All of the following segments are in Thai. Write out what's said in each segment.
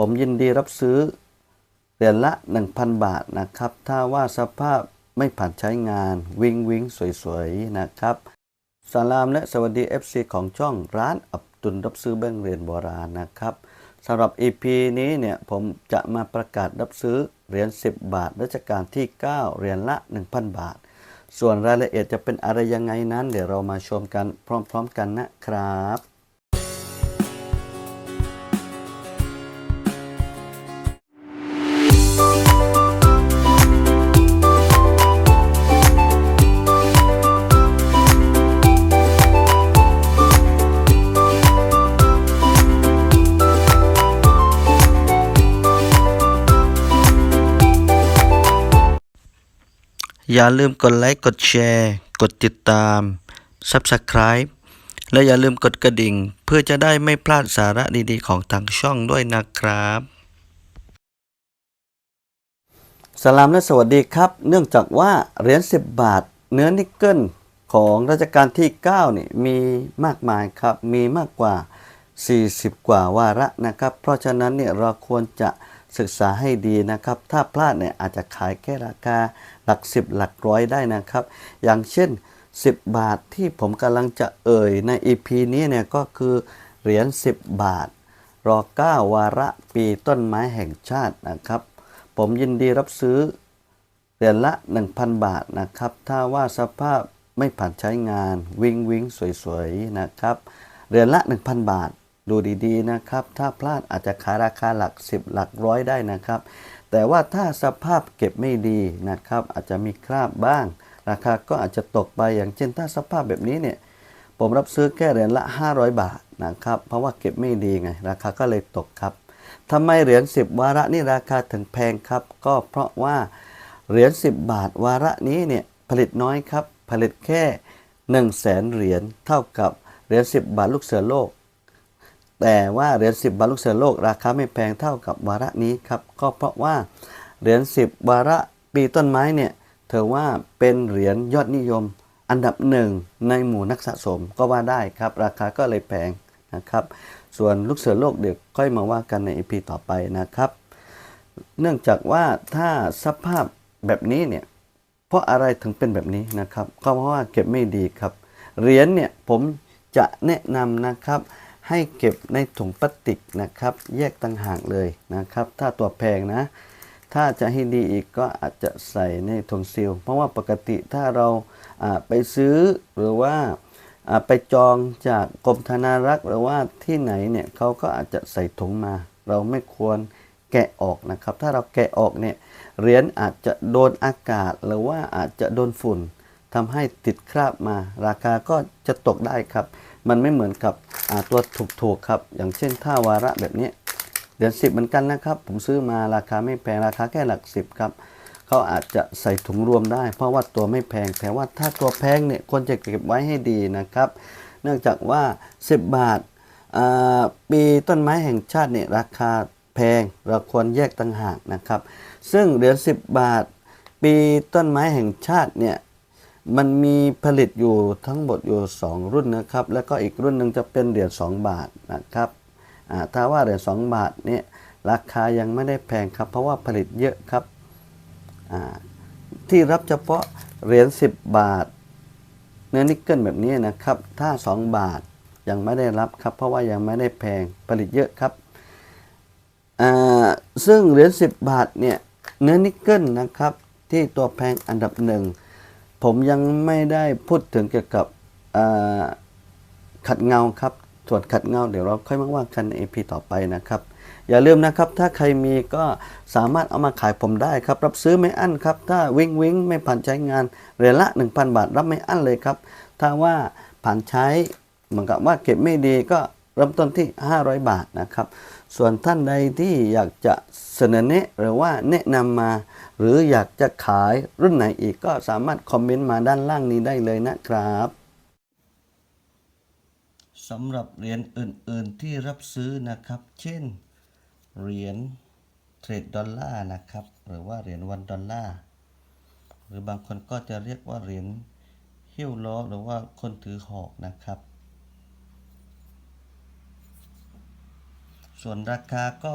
ผมยินดีรับซื้อเหรียญละ 1,000 บาทนะครับ ถ้าว่าสภาพไม่ผ่านใช้งานวิงวิงสวยๆ นะครับ สลามและสวัสดี FC ของช่องร้านอับตุนรับซื้อแบงเหรียญโบราณนะครับสำหรับ EP นี้เนี่ยผมจะมาประกาศรับซื้อเหรียญ10 บาทรัชกาลที่ 9เหรียญละ 1,000 บาท ส่วนรายละเอียดจะเป็นอะไรยังไงนั้น เดี๋ยวเรามาชมกันพร้อม ๆ กันนะครับ อย่าลืมกดไลค์ กดแชร์ กดติดตาม Subscribe และอย่าลืมกดกระดิ่ง เพื่อจะได้ไม่พลาดสาระดีๆ ของทางช่องด้วยนะครับ สลามและสวัสดีครับ เนื่องจากว่าเหรียญ10 บาท เนื้อนิกเกิลของรัชกาลที่9นี่มีมากมายครับ มีมากกว่า 40 กว่าวาระนะครับ เพราะฉะนั้นเนี่ยเราควรจะ ศึกษาให้ดีนะครับ ถ้าพลาดเนี่ยอาจจะขายแค่ราคาหลัก 10 หลักร้อยได้นะครับ อย่างเช่น 10 บาทที่ผมกำลังจะเอ่ยใน EP นี้เนี่ยก็คือเหรียญ10 บาท รอ9วาระปีต้นไม้แห่งชาตินะครับ ผมยินดีรับซื้อเหรียญละ 1,000 บาทนะครับ ถ้าว่าสภาพไม่ผ่านใช้งานวิงวิงสวยๆนะครับเหรียญละ 1,000 บาท ดูดีๆนะครับ ถ้าพลาดอาจจะขายราคาหลัก 10 หลักร้อยได้นะครับ แต่ว่าถ้าสภาพเก็บไม่ดีนะครับ อาจจะมีคราบบ้าง ราคาก็อาจจะตกไปอย่างเช่น ถ้าสภาพแบบนี้เนี่ยผมรับซื้อแค่เหรียญละ 500 บาทนะครับ เพราะว่าเก็บไม่ดีไง ราคาก็เลยตกครับทำไมเหรียญ10 วาระนี่ราคาถึงแพงครับ ก็เพราะว่าเหรียญ10 บาทวาระนี้เนี่ยผลิตน้อยครับ ผลิตแค่ 1 0 0 0 0แสนเหรียญเท่ากับเหรียญ10 บาทลูกเสือโลก แต่ว่าเหรียญ10 บาทลูกเสือโลกราคาไม่แพงเท่ากับวาระนี้ครับก็เพราะว่าเหรียญ10 วาระปีต้นไม้เนี่ยเธอว่าเป็นเหรียญยอดนิยม อันดับหนึ่งในหมู่นักสะสมก็ว่าได้ครับ ราคาก็เลยแพงนะครับ ส่วนลูกเสือโลกเดี๋ยวค่อยมาว่ากันในอีพีต่อไปนะครับ เนื่องจากว่าถ้าสภาพแบบนี้เนี่ยเพราะอะไรถึงเป็นแบบนี้นะครับ ก็เพราะว่าเก็บไม่ดีครับเหรียญเนี่ยผมจะแนะนำนะครับ ให้เก็บในถุงพลาสติกนะครับ แยกต่างหากเลยนะครับ ถ้าตัวแพงนะ ถ้าจะให้ดีอีกก็อาจจะใส่ในถุงซีลเพราะว่าปกติถ้าเราไปซื้อหรือว่าไปจองจากกรมธนารักษ์หรือว่าที่ไหนเนี่ยเขาก็อาจจะใส่ถุงมา เราไม่ควรแกะออกนะครับ ถ้าเราแกะออกเนี่ยเหรียญอาจจะโดนอากาศหรือว่าอาจจะโดนฝุ่นทำให้ติดคราบมา ราคาก็จะตกได้ครับ มันไม่เหมือนกับตัวถูกๆครับ อย่างเช่นถ้าวาระแบบนี้เหรียญสิบเหมือนกันนะครับ ผมซื้อมาราคาไม่แพงราคาแค่หลักสิบครับเขาอาจจะใส่ถุงรวมได้ เพราะว่าตัวไม่แพงแต่ว่าถ้าตัวแพงเนี่ยควรจะเก็บไว้ให้ดีนะครับ เนื่องจากว่า 10 บาทปีต้นไม้แห่งชาติเนี่ยราคาแพงเราควรแยกต่างหากนะครับ ซึ่งเหรียญ10 บาท ปีต้นไม้แห่งชาติเนี่ย มันมีผลิตอยู่ทั้งหมดอยู่ 2 รุ่นนะครับ แล้วก็อีกรุ่นหนึ่งจะเป็นเหรียญ2บาทนะครับถ้าว่าเหรียญ2บาทเนี่ยราคายังไม่ได้แพงครับ เพราะว่าผลิตเยอะครับที่รับเฉพาะเหรียญ10 บาท เนื้อนิกเกิลแบบนี้นะครับ ถ้า 2 บาทยังไม่ได้รับครับ เพราะว่ายังไม่ได้แพงผลิตเยอะครับซึ่งเหรียญ10 บาทเนี่ยเนื้อนิกเกิลนะครับที่ตัวแพงอันดับหนึ่ง ผมยังไม่ได้พูดถึงเกี่ยวกับขัดเงาครับส่วนขัดเงาเดี๋ยวเราค่อยมาว่ากันใน EP ต่อไปนะครับ อย่าลืมนะครับ ถ้าใครมีก็สามารถเอามาขายผมได้ครับ รับซื้อไม่อั้นครับ ถ้าวิ่งวิ่งไม่ผ่านใช้งานเรียละ 1,000 บาทรับไม่อั้นเลยครับ ถ้าว่าผ่านใช้เหมือนกับว่าเก็บไม่ดีก็ เริ่มต้นที่ 500 บาทนะครับ ส่วนท่านใดที่อยากจะเสนอแนะหรือว่าแนะนำมา หรืออยากจะขายรุ่นไหนอีกก็สามารถคอมเมนต์มาด้านล่างนี้ได้เลยนะครับสำหรับเหรียญอื่น ๆ ที่รับซื้อนะครับ เช่นเหรียญเทรดดอลลาร์นะครับ หรือว่าเหรียญวันดอลลาร์ หรือบางคนก็จะเรียกว่าเหรียญหิ้วล้อหรือว่าคนถือหอกนะครับ ส่วนราคาก็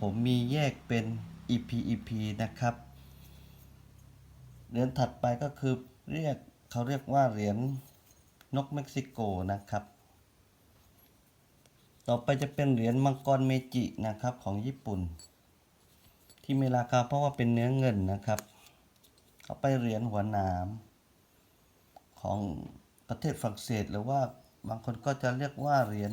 ผมมีแยกเป็น EP EP นะครับเหรียญถัดไปก็คือเรียกเขาเรียกว่าเหรียญนกเม็กซิโกนะครับ ต่อไปจะเป็นเหรียญมังกรเมจินะครับของญี่ปุ่น ที่มีราคาเพราะว่าเป็นเนื้อเงินนะครับต่อไปเหรียญหัวหนามของประเทศฝรั่งเศส หรือว่าบางคนก็จะเรียกว่าเหรียญ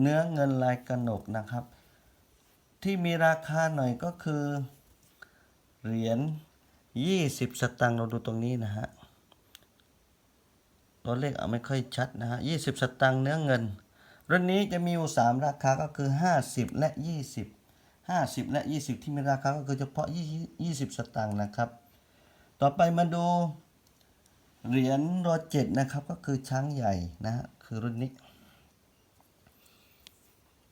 เนื้อเงินลายกระหนกนะครับ ที่มีราคาหน่อยก็คือ เหรียญ20 สตังค์เราดูตรงนี้นะฮะตัวเลขเอาไม่ค่อยชัดนะฮะ20สตังค์เนื้อเงินรุ่นนี้จะมีอยู่ 3 ราคาก็คือ 50 และ 20 50 และ 20 ที่มีราคาก็คือเฉพาะ 20 สตังค์นะครับ ต่อไปมาดูเหรียญรอเจ็ดนะครับก็คือช้างใหญ่นะฮะคือรุ่นนี้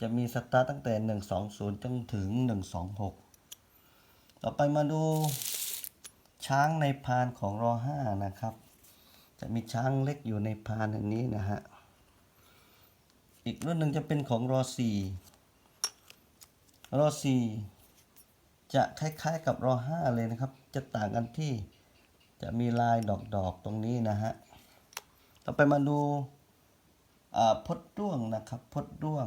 จะมีสตาร์ตตั้งแต่ 120 จนถึง 126 ต่อไปมาดูช้างในพานของรอ5นะครับ จะมีช้างเล็กอยู่ในพานอย่างนี้นะฮะ อีกรุ่นหนึ่งจะเป็นของรอ4รอ4จะคล้ายๆกับรอ5เลยนะครับ จะต่างกันที่จะมีลายดอกๆตรงนี้นะฮะ ต่อไปมาดูพดด้วงนะครับ พดด้วง